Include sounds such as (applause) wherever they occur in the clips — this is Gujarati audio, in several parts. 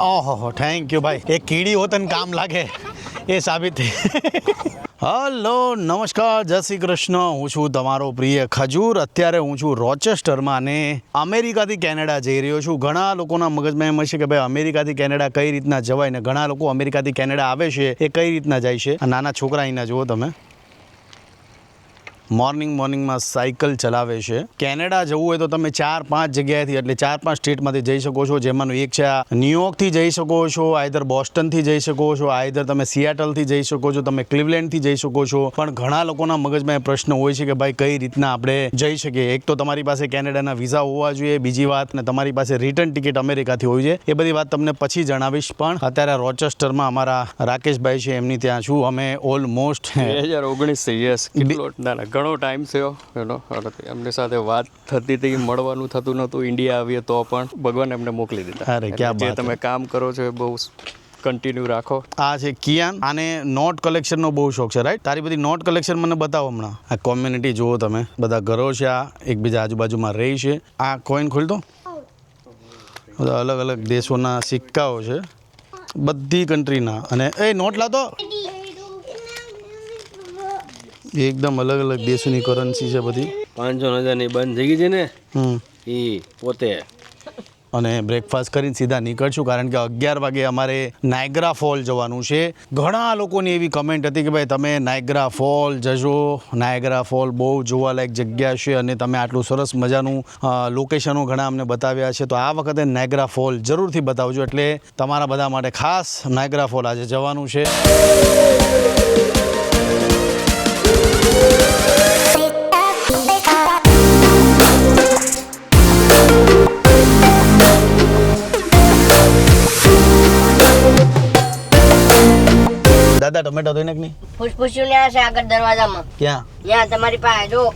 ઓહો થેન્ક યુ ભાઈ એ કીડી હોત ને કામ લાગે, એ સાબિત થઈ. હલો નમસ્કાર, જય શ્રી કૃષ્ણ. હું છું તમારો પ્રિય ખજૂર. અત્યારે હું છું રોચેસ્ટરમાં અને અમેરિકાથી કેનેડા જઈ રહ્યો છું. ઘણા લોકોના મગજમાં એમ હશે કે ભાઈ, અમેરિકાથી કેનેડા કઈ રીતના જવાય ને ઘણા લોકો અમેરિકાથી કેનેડા આવે છે, એ કઈ રીતના જાય છે? નાના છોકરા અહીંના જુઓ તમે. મોર્નિંગ મોર્નિંગમાં સાયકલ ચલાવે છે. કેનેડા જવું હોય તો તમે ચાર પાંચ જગ્યાએથી એટલે ચાર પાંચ સ્ટેટમાંથી જઈ શકો છો. જેમાંનું એક છે આ ન્યુયોર્કથી જઈ શકો છો આઈધર બોસ્ટનથી જઈ શકો છો આઈધર તમે સિયાટલથી જઈ શકો છો તમે ક્લિવલેન્ડથી જઈ શકો છો. પણ ઘણા લોકોના મગજમાં એ પ્રશ્ન હોય છે કે ભાઈ કઈ રીતના આપણે જઈ શકીએ? એક તો તમારી પાસે કેનેડાના વિઝા હોવા જોઈએ બીજી વાત ને તમારી પાસે રિટર્ન ટિકિટ અમેરિકાથી હોવી જોઈએ. એ બધી વાત તમને પછી જણાવીશ પણ અત્યારે રોચેસ્ટરમાં અમારા રાકેશભાઈ છે એમની ત્યાં છું. અમે ઓલમોસ્ટ બે હજાર ઓગણીસ છે યસ કેટલો ઘણો ટાઈમ થયો એનો એમની સાથે વાત થતી હતી મળવાનું થતું નહોતું ઇન્ડિયા આવીએ તો પણ ભગવાન એમને મોકલી દીધા. અરે, ક્યાં જે તમે કામ કરો છો એ બહુ કન્ટિન્યુ રાખો. આ છે કિયાન આને નોટ કલેક્શનનો બહુ શોખ છે રાઈટ તારી બધી નોટ કલેક્શન મને બતાવો હમણાં. આ કોમ્યુનિટી જુઓ તમે બધા ઘરો છે આ એકબીજા આજુબાજુમાં રહી છે. આ કોઈન ખોલતો? બધા અલગ અલગ દેશોના સિક્કાઓ છે. બધી કન્ટ્રીના અને એ નોટ લાતો? એકદમ અલગ અલગ દેશોની કરન્સી છે બધી. પાંચસો હજારની બંધ થઈ ગઈ છે ને હમ. એ પોતે. અને બ્રેકફાસ્ટ કરીને સીધા નીકળશું કારણ કે અગિયાર વાગે અમારે નાયગ્રા ફોલ જવાનું છે. ઘણા લોકોની એવી કમેન્ટ હતી કે ભાઈ તમે નાયગ્રા ફોલ જજો. નાયગ્રા ફોલ બહુ જોવાલાયક જગ્યા છે અને તમે આટલું સરસ મજાનું લોકેશનો ઘણા અમને બતાવ્યા છે. તો આ વખતે નાયગ્રા ફોલ જરૂરથી બતાવજો. એટલે તમારા બધા માટે ખાસ નાયગ્રા ફોલ આજે જવાનું છે. દાદા ટમેટા ધોઈને કે નહીં? ફૂસફૂસ્યું ને છે આગળ દરવાજામાં. ક્યાં? ત્યાં તમારી પાસે જો.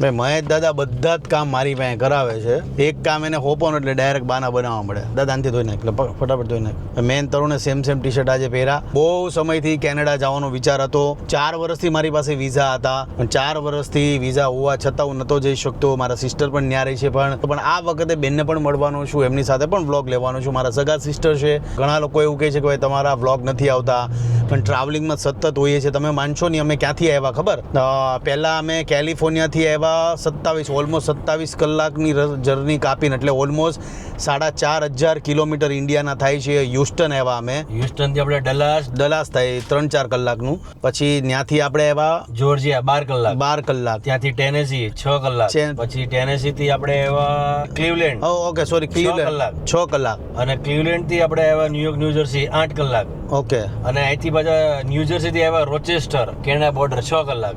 બે મહેશ દાદા બધા જ કામ મારી પાસે કરાવે છે. એક કામ એને હોપો એટલે ડાયરેક્ટ બાના બનાવવા મળે દાદા આનથી ધોઈ નાખ એટલે ફટાફટ ધોઈ નાખ. મેન તરુણે સેમ સેમ ટી શર્ટ આજે પહેર્યા. બહુ સમયથી કેનેડા જવાનો વિચાર હતો. ચાર વર્ષથી મારી પાસે વિઝા હતા. પણ ચાર વર્ષથી વિઝા હોવા છતાં હું નહોતો જઈ શકતો. મારા સિસ્ટર પણ ન્યા રહી છે પણ. પણ આ વખતે બેનને પણ મળવાનો છું. એમની સાથે પણ વ્લોગ લેવાનો છું. મારા સગા સિસ્ટર છે. ઘણા લોકો એવું કહે છે કે ભાઈ તમારા વ્લોગ નથી આવતા. પણ ટ્રાવેલિંગમાં સતત હોઈએ છીએ. તમે માનશો નહીં અમે ક્યાંથી આવ્યા ખબર? પહેલાં અમે કેલિફોર્નિયાથી આવ્યા સત્તાવીસ ઓલમોસ્ટ સત્તાવીસ કલાકની જર્ની કાપીને એટલે ઓલમોસ્ટ સાડા ચાર હજાર કિલોમીટર ઇન્ડિયાના થાય છે હ્યુસ્ટન આવ્યા અમે. હ્યુસ્ટનથી આપણે ડલાસ. ડલાસ થાય ત્રણ ચાર કલાકનું. પછી ત્યાંથી આપણે આવ્યા જોર્જિયા બાર કલાક. બાર કલાક. ત્યાંથી ટેનેસી છ કલાક. છે. પછી ટેનેસી થી આપણે આવ્યા ક્લિવલેન્ડ. Okay sorry ક્લિવલેન્ડ. કલાક. છ કલાક. અને ક્લિવલેન્ડથી આપણે આવ્યા ન્યુયોર્ક ન્યૂ જર્સી આઠ કલાક. ઓકે. અને અહીંથી પાછા ન્યૂ થી આવ્યા રોચેસ્ટર કેનેડા બોર્ડર છ કલાક.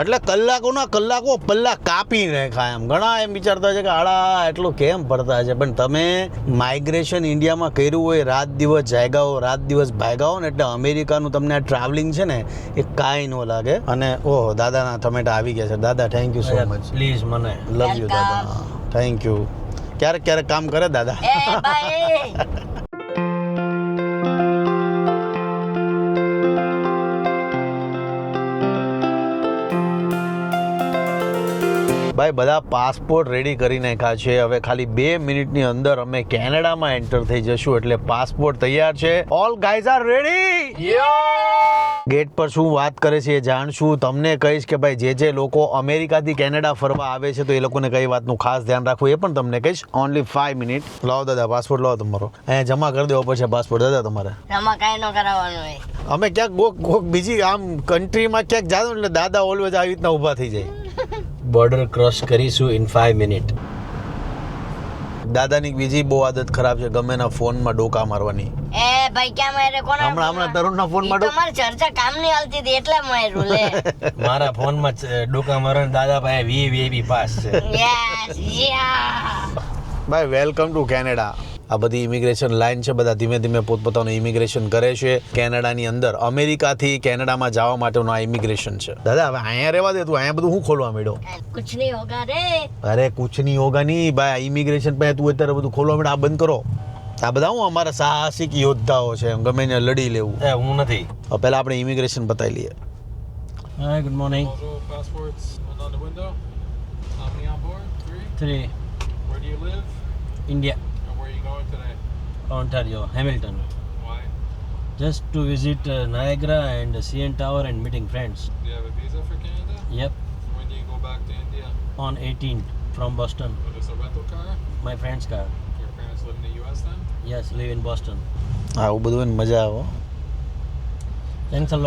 એટલે કલાકોના કલાકો પલ્લા કાપી નાખ્યા એમ. ઘણા એમ વિચારતા છે કે આડા એટલું કેમ પડતા છે? પણ તમે માઇગ્રેશન ઇન્ડિયામાં કર્યું હોય રાત દિવસ જાયગાઓ રાત દિવસ ભાગ્યાઓ ને એટલે અમેરિકાનું તમને આ ટ્રાવેલિંગ છે ને એ કાંઈ ન લાગે. અને ઓહો દાદાના ટમેટા આવી ગયા છે. દાદા thank you so much please મને. લવ યુ દાદા. થેન્ક યુ ક્યારેક ક્યારેક કામ કરે દાદા. (laughs) ભાઈ બધા પાસપોર્ટ રેડી કરી નાખ્યા છે. હવે ખાલી બે મિનિટની અંદર અમે કેનેડામાં એન્ટર થઈ જશું એટલે પાસપોર્ટ તૈયાર છે. All guys are ready gate પર શું વાત કરે છે એ જાણશું. તમને કહીશ કે ભાઈ જે જે લોકો અમેરિકાથી કેનેડા ફરવા આવે છે તો એ લોકોને કઈ વાતનું ખાસ ધ્યાન રાખવું એ પણ તમને કહીશ. ઓનલી ફાઈવ મિનિટ લાવો દાદા પાસપોર્ટ લાવો તમારો. અહીંયા જમા કરી દેવો પડશે પાસપોર્ટ દાદા તમારે. જમા કાંઈ ન કરાવવાનું હોય. અમે ક્યાંક કોક કોક બીજી આમ કન્ટ્રીમાં ક્યાંક જાવ એટલે દાદા ઓલવેઝ આવી રીતના ઊભા થઈ જાય. બોર્ડર ક્રોસ કરીશું ઇન ફાઇવ મિનિટ દાદાની બીજી બહુ આદત ખરાબ છે ગમે ના ફોનમાં ડોકા મારવાની. એ ભાઈ ક્યાં મારે કોણ હમણાં હમણાં તરુણ ના ફોનમાં મારી ચર્ચા કામની હાલતી હતી એટલે માર્યું લે. (laughs) મારા ફોનમાં ડોકા મારો દાદા પાસે વી વીઆઈપી પાસ છે. યસ યા ભાઈ વેલકમ ટુ કેનેડા આ બધી ઇમિગ્રેશન લાઈન છે બધા ધીમે ધીમે પોતપોતાનું ઇમિગ્રેશન કરે છે. કેનેડાની અંદર અમેરિકાથી કેનેડામાં જવા માટેનું આ ઇમિગ્રેશન છે. દાદા હવે અહીંયા રહેવા દે તું અહીંયા બધું હું ખોલવા માંડ્યો? કુછ નહીં હોગા રે. અરે કુછ નહીં હોગા નહીં ભાઈ ઇમિગ્રેશન પાસે તું અત્યારે બધું ખોલવા માંડ્યો આ બંધ કરો. આ બધા હું અમારા સાહસિક યોદ્ધાઓ છે એમ ગમે ને લડી લેવું. એ હું નથી. પહેલા આપણે ઇમિગ્રેશન બતાવી લઈએ. Hi good morning. Three Where do you live? India today? Ontario, Hamilton. Why? Just to visit uh, Niagara and CN Tower and meeting friends. Do you have a visa for Canada? Yep, When do you go back to India? on 18th from Boston. What is a rental car? My friend's car. Your parents live in the US then? Yes, live in Boston. આવું બધું હોય ને મજા આવે હો. Thanks a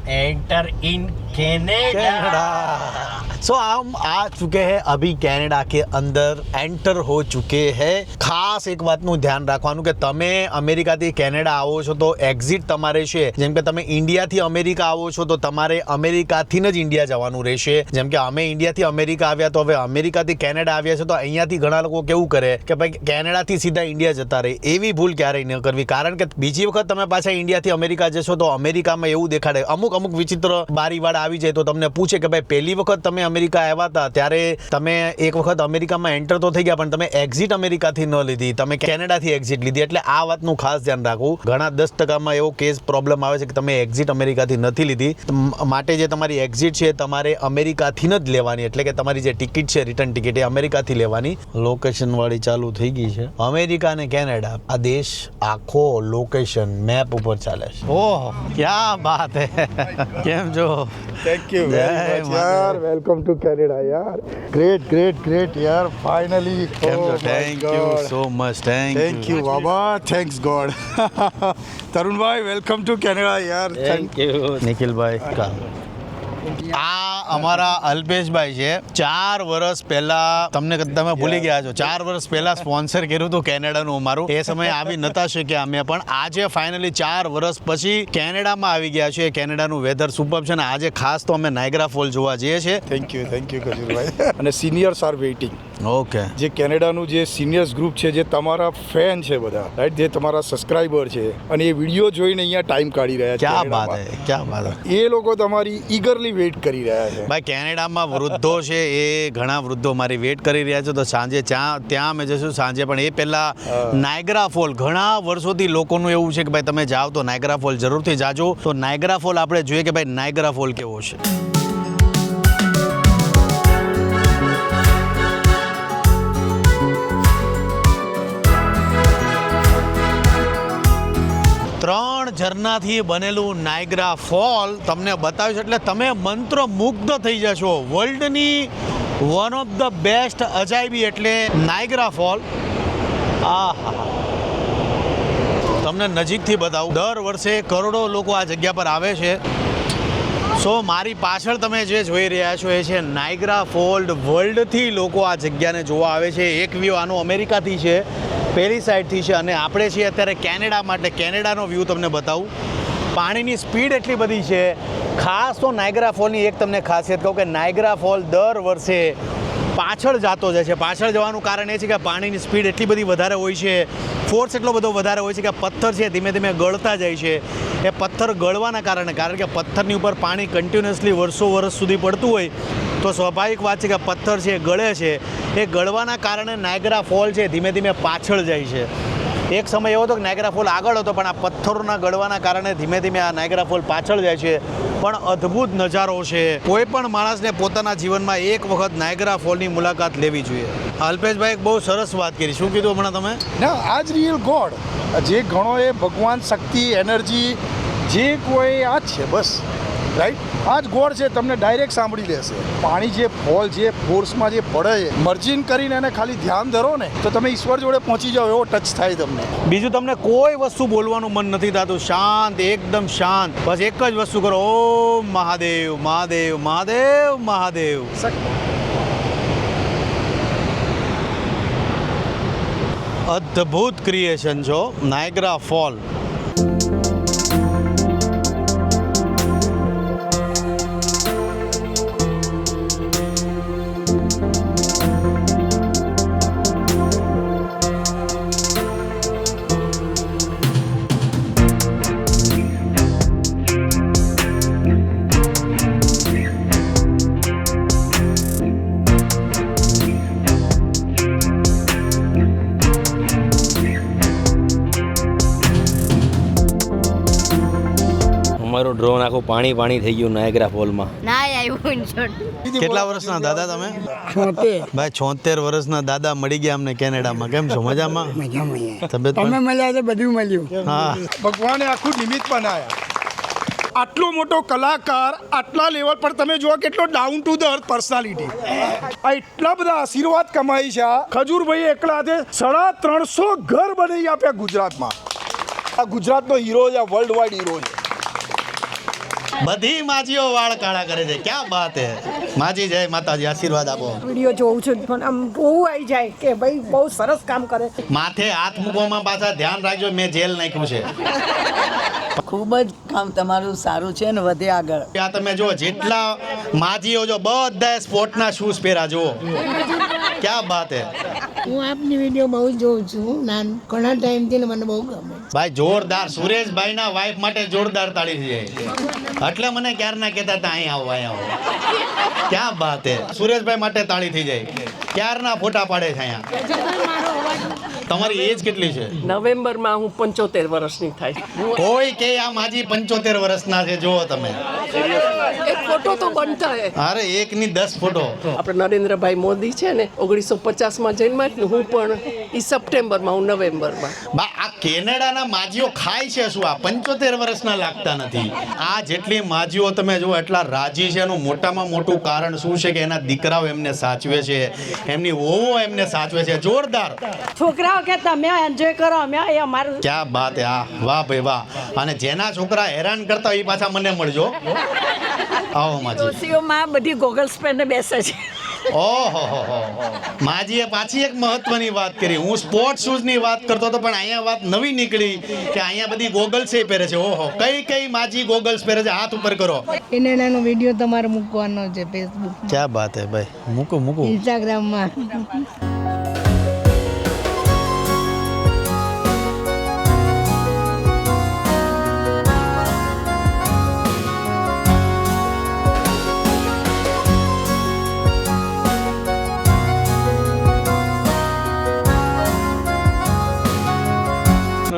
lot. Enter in Canada. Canada so हम आ चुके हैं अभी કેનેડા કે અંદર એન્ટર હો ચુકે હે ખાસ એક વાતનું ધ્યાન રાખવાનું કે તમે અમેરિકાથી કેનેડા આવો છો તો એક્ઝિટ તમારે છે જેમ કે તમે ઇન્ડિયાથી અમેરિકા આવો છો તો તમારે અમેરિકાથી જ ઇન્ડિયા જવાનું રહેશે જેમ કે અમે ઇન્ડિયાથી અમેરિકા આવ્યા તો હવે અમેરિકાથી કેનેડા આવ્યા છે તો અહીંયાથી ઘણા લોકો કેવું કરે કે ભાઈ કેનેડાથી સીધા ઇન્ડિયા જતા રહે એવી ભૂલ ક્યારેય ન કરવી કારણ કે બીજી વખત તમે પાછા ઇન્ડિયાથી અમેરિકા જશો તો અમેરિકામાં એવું દેખાડે અમુક અમુક વિચિત્ર બારીવાળા આવી જાય તો તમને પૂછે કે ભાઈ, પહેલી વખત તમે અમેરિકા આવ્યા હતા, ત્યારે તમે એક વખત અમેરિકામાં એન્ટર તો થઈ ગયા, પણ તમે એક્ઝિટ અમેરિકાથી ન લીધી. તમે કેનેડાથી એક્ઝિટ લીધી. એટલે આ વાતનું ખાસ ધ્યાન રાખવું. ઘણા દસ ટકામાં એવો કેસ પ્રોબ્લેમ આવે છે કે તમે એક્ઝિટ અમેરિકાથી નથી લીધી. માટે જે તમારી એક્ઝિટ છે તમારે અમેરિકાથી જ લેવાની. એટલે કે તમારી જે ટિકિટ છે રિટર્ન ટિકિટ એ અમેરિકાથી લેવાની. લોકેશન વાળી ચાલુ થઈ ગઈ છે. અમેરિકા અને કેનેડા, આ દેશ આખો લોકેશન મેપ ઉપર ચાલે છે. ઓહ, ક્યાં બાત હે? કેમ છો Thank you જય very much, માતા yaar. Welcome to Canada, yaar. Great, great, great, yaar. Finally. કેમ Oh છો my thank you God. So much thank Thank you, Baba. Thanks, God. Tarun bhai, welcome to Canada, yaar. Thank you. નિખિલભાઈ કામ આ અમારા અલ્પેશભાઈ છે. ચાર વર્ષ પહેલા તમને તમે ભૂલી ગયા છો. ચાર વર્ષ પહેલા સ્પોન્સર કર્યું હતું કેનેડાનું અમારું. એ સમયે આવી નતા શક્યા અમે પણ આજે ફાઇનલી ચાર વર્ષ પછી કેનેડામાં આવી ગયા છે કેનેડાનું વેધર સુપર છે અને આજે ખાસ તો અમે નાયગ્રા ફોલ જોવા જઈએ છીએ. થેન્ક યુ થેન્ક યુ કજુરભાઈ અને સિનિયર્સ આર વેઇટિંગ ઓકે જે કેનેડાનું જે સિનિયર્સ ગ્રુપ છે જે તમારા ફેન છે બધા રાઈટ જે તમારા સબસ્ક્રાઇબર છે. અને એ વીડિયો જોઈને અહીંયા ટાઈમ કાઢી રહ્યા છે ક્યાં વાત ક્યાં વાત એ લોકો તમારી ઈગરલી વેઇટ કરી રહ્યા છે? ભાઈ કેનેડામાં વૃદ્ધો છે એ ઘણા વૃદ્ધો મારી વેટ કરી રહ્યા છે. તો સાંજે ત્યાં ત્યાં અમે જશું સાંજે પણ એ પહેલાં નાયગ્રા ફોલ ઘણા વર્ષોથી લોકોનું એવું છે કે ભાઈ તમે જાઓ તો નાયગ્રા ફોલ જરૂરથી જાજો. તો નાયગ્રા ફોલ આપણે જોઈએ કે ભાઈ નાયગ્રા ફોલ કેવો છે? ઝરનાથી બનેલું નાયગ્રા ફોલ તમને બતાવ્યું છે. એટલે તમે મંત્રમુગ્ધ થઈ જશો. વર્લ્ડની વન ઓફ ધ બેસ્ટ અજાયબી એટલે નાયગ્રા ફોલ આ તમને નજીકથી બતાવું. દર વર્ષે કરોડો લોકો આ જગ્યા પર આવે છે. સો મારી પાછળ તમે જે જોઈ રહ્યા છો એ છે નાયગ્રા ફોલ્ડ વર્લ્ડથી લોકો આ જગ્યાને જોવા આવે છે. એક વ્યૂ આનો અમેરિકાથી છે. પેલી સાઈડથી છે અને આપણે છીએ અત્યારે કેનેડા માટે. કેનેડાનો વ્યૂ તમને બતાવું. પાણીની સ્પીડ એટલી બધી છે. ખાસ તો નાયગ્રા ફોલની એક તમને ખાસિયત કહું કે નાયગ્રા ફોલ દર વર્ષે પાછળ જતો જાય છે. પાછળ જવાનું કારણ એ છે કે પાણીની સ્પીડ એટલી બધી વધારે હોય છે. ફોર્સ એટલો બધો વધારે હોય છે કે પથ્થર છે ધીમે ધીમે ગળતા જાય છે. એ પથ્થર ગળવાના કારણે, કારણ કે પથ્થરની ઉપર પાણી કન્ટિન્યુઅસલી વર્ષો વર્ષ સુધી પડતું હોય તો સ્વાભાવિક વાત છે કે પથ્થર છે ગળે છે. એ ગળવાના કારણે નાયગ્રા ફોલ છે ધીમે ધીમે પાછળ જાય છે. એક સમય એવો હતો કે નાયગ્રા ફોલ આગળ હતો, પણ આ પથ્થરોના ગળવાના કારણે ધીમે ધીમે આ નાયગ્રા ફોલ પાછળ જાય છે. પણ અદ્ભુત નજારો છે. કોઈ પણ માણસને પોતાના જીવનમાં એક વખત નાયગ્રા ફોલની મુલાકાત લેવી જોઈએ. અલ્પેશભાઈ બહુ સરસ વાત કરી. શું કીધું હમણાં તમે? ના, આજ રિયલ ગોડ જે ઘણો એ ભગવાન શક્તિ એનર્જી જે કોઈ આ છે, બસ. રાઈટ આ જ ગોળ છે, તમને ડાયરેક્ટ સાંભળી લેશે. પાણી જે ફોલ જે ફોર્સમાં જે પડે છે મર્જિન કરીને એને ખાલી ધ્યાન ધરો ને, તો તમે ઈશ્વર જોડે પહોંચી જાઓ, એવો ટચ થાય તમને. બીજું તમને કોઈ વસ્તુ બોલવાનું મન નથી થતું. શાંત, એકદમ શાંત. બસ એક જ વસ્તુ કરો. ઓમ મહાદેવ મહાદેવ મહાદેવ મહાદેવ. અદ્ભુત ક્રિએશન છો. નાયગ્રા ફોલ અમારું ડ્રોન આખું પાણી પાણી થઈ ગયું નાયગ્રા ફોલમાં. ના આવ્યું કેટલા વર્ષના દાદા તમે? ભાઈ છોતેર વર્ષના દાદા મળી ગયા અમને કેનેડામાં. કેમ છો? મજામાં? તબિયત તમે મળ્યા છે બધું મળ્યું. હા. ભગવાને આખું નિમિત્ત બનાવ્યા આટલો મોટો કલાકાર આટલા લેવલ પર તમે જુઓ કેટલો down to the earth personality આ એટલા બધા આશીર્વાદ કમાઈ છે આ. ખજૂરભાઈ એકલા હાથે સાડા ત્રણસો ઘર બનાવી આપ્યા ગુજરાતમાં. આ ગુજરાતનો હીરો છે આ વર્લ્ડ વાઇડ હીરો છે. બધી માજીઓ વાળ કાળા કરે છે. ક્યાં વાત હે? માજી જય માતાજી આશીર્વાદ આપો. વિડિયો જોઉં છું પણ આમ બહુ આવી જાય કે ભાઈ બહુ સરસ કામ કરે માથે હાથ મૂકવામાં પાછા ધ્યાન રાખજો મેં જેલ નાખ્યું છે. ખૂબ જ કામ તમારું સારું છે ને વધે આગળ. આ તમે જો જેટલા માજીઓ જો બધા સ્પોર્ટના શૂઝ પહેરા જુઓ. ક્યાં બાત હે? હું આપની વીડિયો બહુ જોઉં છું નાન ઘણા ટાઈમથી ને મને બહુ ગમે. ભાઈ જોરદાર. સુરેશભાઈના વાઈફ માટે જોરદાર તાળી થઈ જાય. એટલે મને ક્યારના કહેતા હતા અહીં આવો અહીં આવો. ક્યાં બાત હે? સુરેશભાઈ માટે તાળી થઈ જાય. ક્યારના ફોટા પાડે છે અહીંયા? તમારી એજ કેટલી છે? નવેમ્બરમાં હું પંચોતેર વર્ષની થાય. કોઈ કે આ માજી પંચોતેર વર્ષના છે જુઓ તમે. એક ફોટો તો બનતા હે. અરે એક ની દસ ફોટો. આપણે નરેન્દ્રભાઈ મોદી છે ને ઓગણીસો પચાસમાં જન્મ એટલે હું પણ એ સપ્ટેમ્બરમાં હું નવેમ્બરમાં. બા આ કેનેડાના માજીઓ ખાય છે શું? આ પંચોતેર વર્ષના લાગતા નથી. આ જેટલી માજીઓ તમે જુઓ એટલા રાજી છે. એનું મોટામાં મોટું કારણ શું છે કે એના દીકરાઓ એમને સાચવે છે. એમની વહુઓ એમને સાચવે છે. જોરદાર. છોકરાઓ કે તમે એન્જોય કરો અમે એ અમારું ક્યાં બાત આ વાહ ભાઈ વાહ. અને જેના છોકરા હેરાન કરતા હોય એ પાછા મને મળજો. આવો માજી. ડોસીઓમાં બધી ગોગલ્સ પહેરીને બેસે છે. ઓહો હો હો માજીએ પાછી એક મહત્વની વાત કરી. હું સ્પોર્ટ શૂઝની વાત કરતો હતો પણ અહીંયા વાત નવી નીકળી કે અહીંયા બધી ગોગલ્સ એ પહેરે છે. ઓહો કઈ કઈ માજી ગોગલ્સ પહેરે છે? હાથ ઉપર કરો. એનો વીડિયો તમારે મૂકવાનો છે ફેસબુક ક્યાં વાત હે ભાઈ? મૂકું મૂકું. ઇન્સ્ટાગ્રામમાં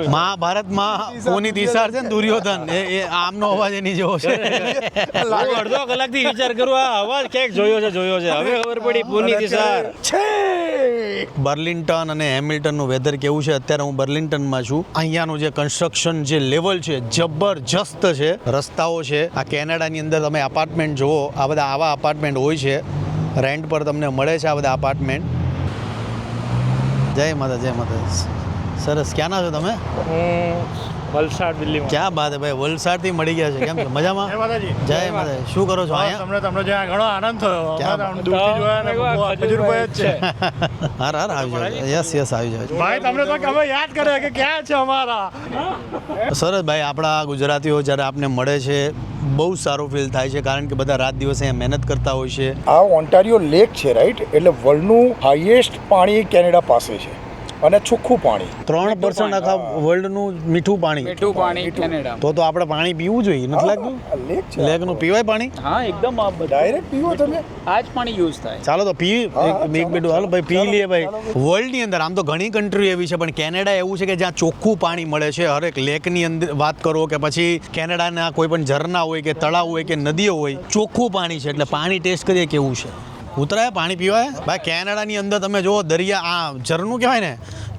મહાભારતમાં કોની દિશા છે ને દુર્યોધન? એ એ આમનો અવાજ એની જેવો છે. અડધો કલાકથી વિચાર કરું આ અવાજ ક્યાંક જોયો છે જોયો છે. હવે ખબર પડી પૂર્ણી દિશા. છે. બર્લિન્ટન અને હેમિલ્ટનનું વેધર કેવું છે? અત્યારે હું બર્લિન્ટનમાં છું. અહીંયાનું જે કન્સ્ટ્રક્શન જે લેવલ છે જબરજસ્ત છે. રસ્તાઓ છે. આ કેનેડાની અંદર તમે અપાર્ટમેન્ટ જુઓ આ બધા આવા અપાર્ટમેન્ટ હોય છે. રેન્ટ પર તમને મળે છે આ બધા અપાર્ટમેન્ટ જય માતા જય માતા સરસ. ક્યાંના છો તમે? વલસાડ દિલ્હીમાં. ક્યાં બાત ભાઈ ભાઈ? વલસાડથી મળી ગયા છે. કેમ છો? મજામાં? જય માતાજી. શું કરો છો અહીંયા? તમને તમને જ્યાં ઘણો આનંદ થયો. ક્યાં દૂરથી જોયા ને બહુ (laughs) ખજૂરભાઈ જ છે. હાર હાર આવી જાય યસ યસ આવી જાવ ભાઈ તમને તો અમે યાદ કરે કે ક્યાં છે અમારા? સરસ ભાઈ આપણા ગુજરાતીઓ જ્યારે આપને મળે છે બહુ સારું ફીલ થાય છે કારણ કે બધા રાત દિવસે અહીંયા મહેનત કરતા હોય છે. આ ઓન્ટારિયો લેક છે રાઈટ એટલે વર્લ્ડનું હાઈએસ્ટ પાણી કેનેડા પાસે છે. અને ચોખ્ખું પાણી. ત્રણ પર્સન્ટ આખા વર્લ્ડનું મીઠું પાણી. મીઠું પાણી કેનેડા તો તો આપણે પાણી પીવું જોઈએ. નથી લાગતું? લેક છે લેકનું પીવાય પાણી? હા એકદમ ડાયરેક્ટ પીવો તમે. આ જ પાણી યુઝ થાય. ચાલો તો પી એક એક હાલો ભાઈ પી લઈએ ભાઈ. વર્લ્ડની અંદર આમ તો ઘણી કન્ટ્રી એવી છે પણ કેનેડા એવું છે કે જ્યાં ચોખ્ખું પાણી મળે છે. હરેક લેકની અંદર વાત કરો કે પછી કેનેડાના કોઈ પણ ઝરણા હોય કે તળાવ હોય કે નદીઓ હોય ચોખ્ખું પાણી છે. એટલે પાણી ટેસ્ટ કરીએ કેવું છે? ઉતરાય પાણી પીવાય? ભાઈ કેનેડાની અંદર તમે જુઓ દરિયા આ ઝરણું કહેવાય ને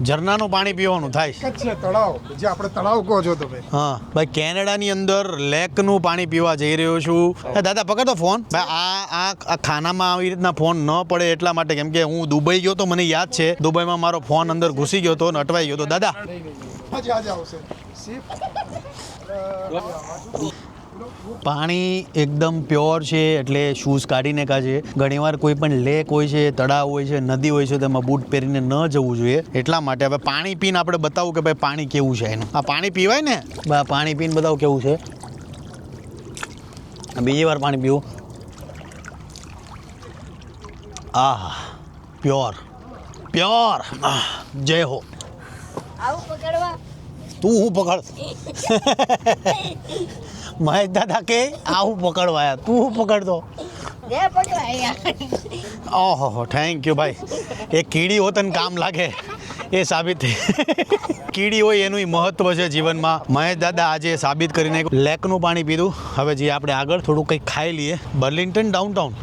ઝરણાનું પાણી પીવાનું થાય. છે તળાવ. જે આપણે તળાવ કહો છો તમે. હા ભાઈ કેનેડાની અંદર લેકનું પાણી પીવા જઈ રહ્યો છું. દાદા પકડો ફોન. ભાઈ આ આ આ ખાનામાં આવી રીતના ફોન ન પડે એટલા માટે કેમ કે હું દુબઈ ગયો તો મને યાદ છે દુબઈમાં મારો ફોન અંદર ઘૂસી ગયો તો ને અટવાઈ ગયો તો દાદા. આજે આજે આવશે. પાણી એકદમ પ્યોર છે એટલે શૂઝ કાઢીને કાઢે ઘણીવાર કોઈ પણ લેક હોય છે તળાવ હોય છે નદી હોય છે તેમાં બૂટ પહેરીને ન જવું જોઈએ. એટલા માટે હવે પાણી પીને આપણે બતાવું કે ભાઈ પાણી કેવું છે એનું. આ પાણી પીવાય ને? બા પાણી પીને બતાવું કેવું છે. બીજી વાર પાણી પીવું. આહ પ્યોર. પ્યોર. આહ જય હો. આવું પકડવા. તું હું પકડ? (laughs) મહેશ દાદા કે આવું પકડવાયા તું હું પકડતો? ઓહો થેન્ક યુ ભાઈ. એ કીડી હોત ને કામ લાગે એ સાબિત કીડી હોય એનું મહત્વ છે જીવનમાં. મહેશ દાદા આજે સાબિત કરીને લેકનું પાણી પીધું. હવે જે આપણે આગળ થોડું કંઈક ખાઈ લઈએ. Burlington downtown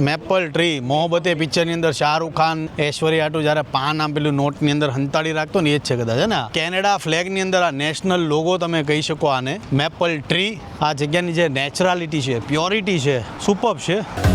maple tree, Mohabbatein પિક્ચરની અંદર શાહરૂખ ખાન, ઐશ્વર્યા આટુ જ્યારે પાન આમ પેલું નોટની અંદર હંતાડી રાખતો ને એ જ છે કદાચ ને? કેનેડા ફ્લેગની અંદર આ નેશનલ લોગો તમે કહી શકો આને. મેપલ ટ્રી, આ જગ્યાની જે નેચરાલિટી છે, પ્યોરિટી છે, સુપર છે.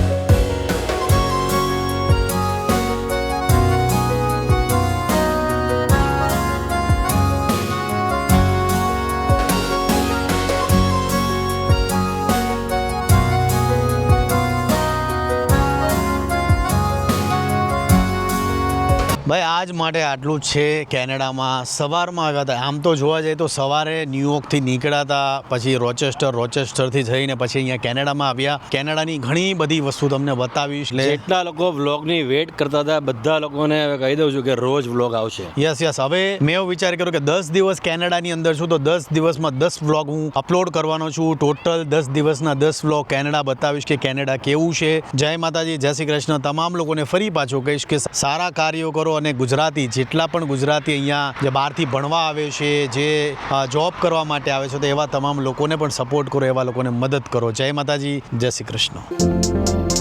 માટે આટલું છે કેનેડામાં. સવારમાં આવ્યા હતા. આમ તો જોવા જઈએ તો સવારે ન્યુયોર્કથી નીકળ્યા હતા પછી રોચેસ્ટર રોચેસ્ટરથી જઈને પછી અહીંયા કેનેડામાં આવ્યા. કેનેડાની ઘણી બધી વસ્તુ તમને બતાવીશ. એટલે લોકો વ્લોગની વેટ કરતા હતા બધા લોકોને હવે કહી દઉં છું કે રોજ વ્લોગ આવશે. Yes yes. હવે મેં એવું વિચાર કર્યો કે દસ દિવસ કેનેડાની અંદર છું તો દસ દિવસમાં દસ વ્લોગ હું અપલોડ કરવાનો છું. ટોટલ દસ દિવસના દસ વ્લોગ કેનેડા બતાવીશ કે કેનેડા કેવું છે. જય માતાજી જય શ્રી કૃષ્ણ. તમામ લોકોને ફરી પાછું કહીશ કે સારા કાર્યો કરો અને ગુજરાતી, જેટલા પણ ગુજરાતી અહીંયા જે બહારથી ભણવા આવે છે, જે જોબ કરવા માટે આવે છે, તો એવા તમામ લોકોને પણ સપોર્ટ કરો, એવા લોકોને મદદ કરો. જય માતાજી, જય શ્રી કૃષ્ણ.